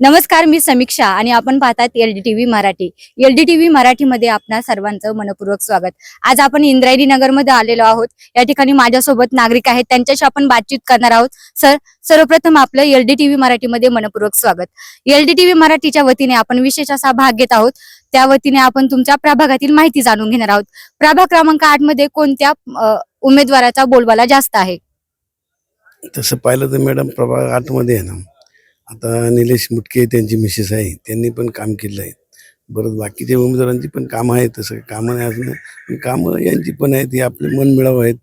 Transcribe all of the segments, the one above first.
नमस्कार मी समीक्षा आणि आपण पाहतात L D TV Marathi. L D TV मराठीमध्ये आपणा सर्वांचं मनपूर्वक स्वागत. आज आपण इंद्रायणी नगरमध्ये आलेलो आहोत. या ठिकाणी माझ्यासोबत नागरिक आहेत. त्यांच्याशी आपण बातचीत करणार आहोत. सर सर्वप्रथम आपलं एल डी टीव्ही मराठीमध्ये मनपूर्वक स्वागत. एल डी टीव्ही मराठीच्या वतीने आपण विशेष असा भाग घेत आहोत. त्या वतीने आपण तुमच्या प्रभागातील माहिती जाणून घेणार आहोत. प्रभाग क्रमांक आठमध्ये कोणत्या उमेदवाराचा बोलबाला जास्त आहे? तसं पाहिलं तर मॅडम प्रभाग आठमध्ये आहे ना. आता निलेश मुटके त्यांची मिसेस आहे त्यांनी पण काम केलं आहे. बरं बाकीच्या उमेदवारांची पण कामं आहेत तसं कामं नाही असणं पण कामं यांची पण आहेत ही आपले मन मिळावं आहेत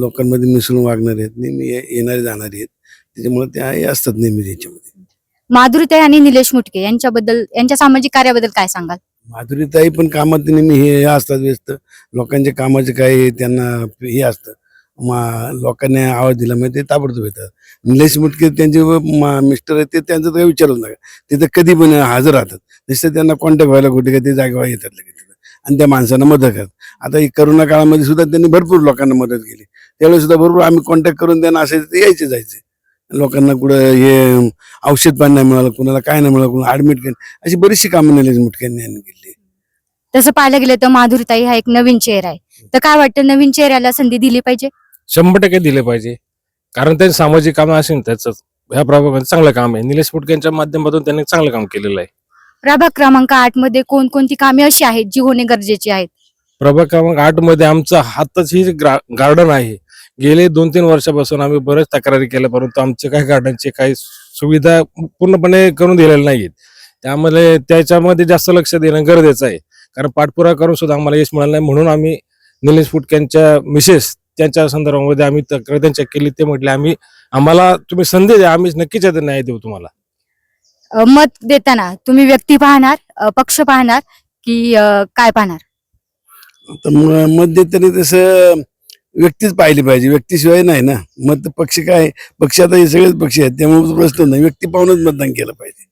लोकांमध्ये मिसळून वागणारे आहेत नेहमी येणारे जाणारे आहेत. त्याच्यामुळे ते आहे असतात नेहमी त्याच्यामध्ये. माधुरीताई आणि निलेश मुटके यांच्याबद्दल यांच्या सामाजिक कार्याबद्दल काय सांगाल? माधुरीताई पण कामात नेहमी हे हे असतात व्यस्त. लोकांच्या कामाचे काय त्यांना हे असतं. लोकांनी आवाज दिला म्हणजे ते ताबडतोब येतात. निलेश मुटके त्यांचे मिस्टर आहेत ते त्यांचं काही विचारच नका तिथं कधी पण हजर राहतात. नुसतं त्यांना कॉन्टॅक्ट व्हायला कुठे काय ते जागेवर येतात लगेच आणि त्या माणसांना मदत करतात. आता ही करोना काळामध्ये सुद्धा त्यांनी भरपूर लोकांना मदत केली. त्यावेळेस सुद्धा भरपूर आम्ही कॉन्टॅक्ट करून त्यांना असायचं ते यायचे जायचे. लोकांना कुठं हे औषध पण नाही मिळालं कुणाला काय नाही मिळालं कुणाला ऍडमिट केलं अशी बरीचशी कामं निलेश मुटक्यांनी यांनी केली. तसं पाहायला गेलं तर माधुरीताई हा एक नवीन चेहरा आहे. तर काय वाटतं नवीन चेहऱ्याला संधी दिली पाहिजे? शंभर टक्के दिले पाहिजे. कारण त्यांचे सामाजिक काम असेल त्याचं ह्या प्रभागात चांगलं काम आहे. निलेश फुटकेंच्या माध्यमातून त्यांनी चांगलं काम केलेलं आहे. प्रभाग क्रमांक आठमध्ये कोणकोणती कामे अशी आहेत जी होणे गरजेची आहेत? प्रभाग क्रमांक आठमध्ये आमचं हातच ही गार्डन आहे. गेले दोन तीन वर्षापासून आम्ही बरेच तक्रारी केल्या परंतु आमचे काही गार्डनचे काही सुविधा पूर्णपणे करून दिलेल्या नाहीत. त्यामुळे त्याच्यामध्ये जास्त लक्ष देणं गरजेचं आहे. कारण पाठपुरावा करून सुद्धा आम्हाला यश मिळालं नाही म्हणून आम्ही निलेश फुटक्यांच्या मिसेस त्यांच्या संदर्भामध्ये आम्ही तक्रार त्यांच्या केली ते म्हटले आम्ही आम्हाला तुम्ही संधी द्या आम्ही नक्कीच याचा न्याय देऊ तुम्हाला. अ, मत देताना तुम्ही व्यक्ती पाहणार अ, पक्ष पाहणार की अ, काय पाहणार? तर म- मत देताना तसं व्यक्तीच पाहिली पाहिजे व्यक्तीशिवाय नाही ना. मत पक्ष काय पक्ष आता हे सगळेच पक्ष आहेत त्यामुळे प्रश्न नाही. व्यक्ती पाहूनच मतदान केलं पाहिजे.